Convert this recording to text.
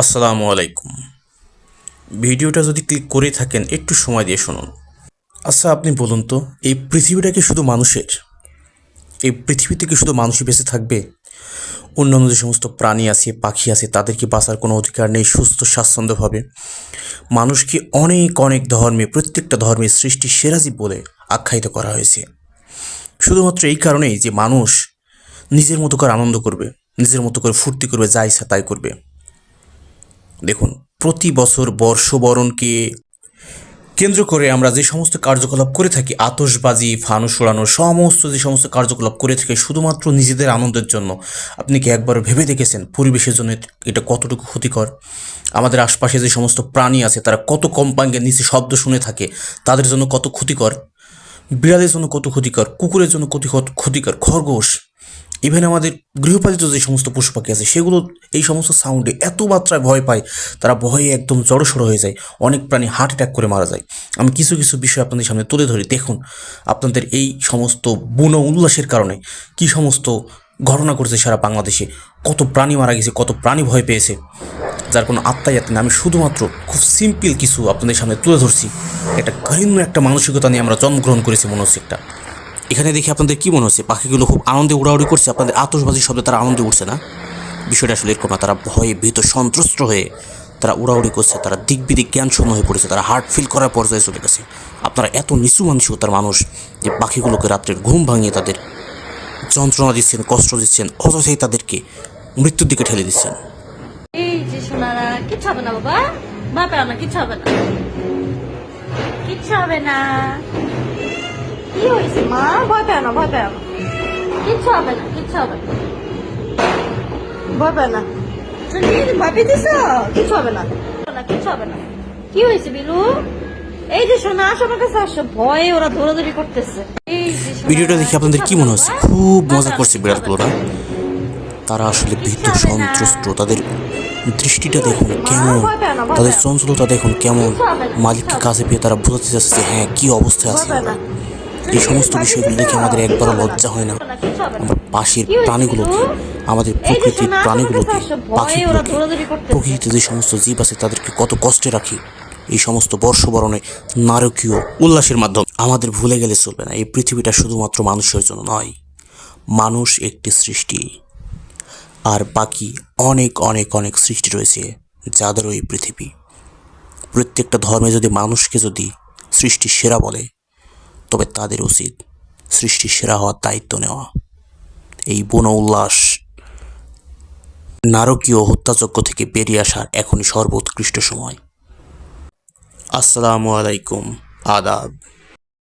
আসসালামু আলাইকুম। ভিডিওটা যদি ক্লিক করে থাকেন, একটু সময় দিয়ে শুনুন। আচ্ছা আপনি বলুন তো, এই পৃথিবীটাকে শুধু মানুষের? এই পৃথিবীতে কি শুধু মানুষই বেঁচে থাকবে? অন্যান্য যে সমস্ত প্রাণী আছে, পাখি আছে তাদেরকে বাঁচার কোনো অধিকার নেই? সুস্থ, স্বাচ্ছন্দ্যভাবে। মানুষকে অনেক অনেক ধর্মে, প্রত্যেকটা ধর্মের সৃষ্টি সেরাজি বলে আখ্যায়িত করা হয়েছে। শুধুমাত্র এই কারণেই যে মানুষ নিজের মতো করে আনন্দ করবে, নিজের মতো করে ফুর্তি করবে, যা ইচ্ছা তাই করবে। দেখুন, প্রতি বছর বর্ষবরণকে কেন্দ্র করে আমরা যে সমস্ত কার্যকলাপ করে থাকি আতসবাজি ফানুস ওড়ানো সমস্ত যে সমস্ত কার্যকলাপ করে থাকি, শুধুমাত্র নিজেদের আনন্দের জন্য। আপনি কি একবার ভেবে দেখেছেন পরিবেশের জন্য এটা কতটুকু ক্ষতিকর? আমাদের আশপাশে যে সমস্ত প্রাণী আছে, তারা কত কম্পাঙ্গের নিচে শব্দ শুনে থাকে, তাদের জন্য কত ক্ষতিকর? বিড়ালের জন্য কত ক্ষতিকর? কুকুরের জন্য কত ক্ষতিকর? খরগোশ। ইভেন আমাদের গৃহপালিত যে সমস্ত পশু পাখি আছে, সেগুলো এই সমস্ত সাউন্ডে এত মাত্রায় ভয় পায়, তারা ভয়ে একদম জড়সড় হয়ে যায়, অনেক প্রাণী হার্ট অ্যাটাক করে মারা যায় আমি কিছু কিছু বিষয় আপনাদের সামনে তুলে ধরি, দেখুন আপনাদের এই সমস্ত বুনো উল্লাসের কারণে কি সমস্ত ঘটনা ঘটছে সারা বাংলাদেশে, কত প্রাণী মারা গেছে, কত প্রাণী ভয় পেয়েছে, যার কোনো আত্মাই আত্মা নেই। আমি শুধুমাত্র খুব সিম্পল কিছু আপনাদের সামনে তুলে ধরছি, একটা ঘৃণ্য একটা মানসিকতা নিয়ে আমরা জন্মগ্রহণ করেছি মনে হচ্ছে একটা এখানে দেখে আপনাদের কি মনে হচ্ছে? পাখিগুলো খুব আনন্দে উড়াউড়ি করছে। আপনাদের আতশবাজির শব্দে তারা আনন্দে উঠছে না? বিষয়টা আসলে এরকম না। তারা ভয়ে ভীত, সন্ত্রস্ত হয়ে তারা উড়াউড়ি করছে। তারা দিক বিদিক জ্ঞান শূন্য হয়ে পড়েছে। তারা হার্ট ফিল করার পর্যায়ে চলে গেছে। আপনারা এত নিচু মানসিকতার মানুষ যে পাখিগুলোকে রাত্রের ঘুম ভাঙিয়ে তাদের যন্ত্রণা দিচ্ছেন, কষ্ট দিচ্ছেন, অযথাই তাদেরকে মৃত্যুর দিকে ঠেলে দিচ্ছেন। বাবা। না কিচ্ছু হবে না। কিচ্ছু হবে না। কি হয়েছে মা? ভয় পেও না ভয় পেও না। কিচ্ছু হবে না কিচ্ছু হবে না। ভয় পেও না। ভয় পেয়েছিস কিচ্ছু হবে না। না, কিচ্ছু হবে না। কি হয়েছে বিলু? এই যে সোনা আসো আমার কাছে আসো। ভয়ে ওরা দৌড়াদৌড়ি করতেছে। এই যে সোনারা, ভিডিওটা দেখে আপনাদের কি মনে হচ্ছে? খুব মজা করছে বিড়ালগুলোরা তারা আসলে ভীত সন্ত্রস্ত। তাদের দৃষ্টিটা দেখুন কেমন। তাদের চঞ্চলতা দেখুন কেমন। মালিককে কাছে পেয়ে তারা বোঝাতে চাচ্ছে যে হ্যাঁ কি অবস্থায় আছে না। এই সমস্ত বিষয়গুলো দেখে আমাদের একবারও লজ্জা হয় না। আমরা পাশের প্রাণীগুলোকে আমাদের প্রকৃতির প্রাণীগুলোকে পাখিগুলোকে প্রকৃতিতে যে সমস্ত জীব আছে তাদেরকে কত কষ্টে রাখি। এই সমস্ত বর্ষবরণে নারকীয় উল্লাসের মাধ্যমে। আমাদের ভুলে গেলে চলবে না। এই পৃথিবীটা শুধুমাত্র মানুষের জন্য নয় মানুষ একটি সৃষ্টি। আর বাকি অনেক অনেক অনেক সৃষ্টি রয়েছে যাদেরও এই পৃথিবী। প্রত্যেকটা ধর্মে যদি মানুষকে যদি সৃষ্টির সেরা বলে তবে তাদের উচিত সৃষ্টির সেরা হওয়ার দায়িত্ব নেওয়া। এই বন উল্লাস নারকীয় হত্যাযজ্ঞ থেকে বেরিয়ে আসার এখনই সর্বোৎকৃষ্ট সময়। আসসালামু আলাইকুম, আদাব।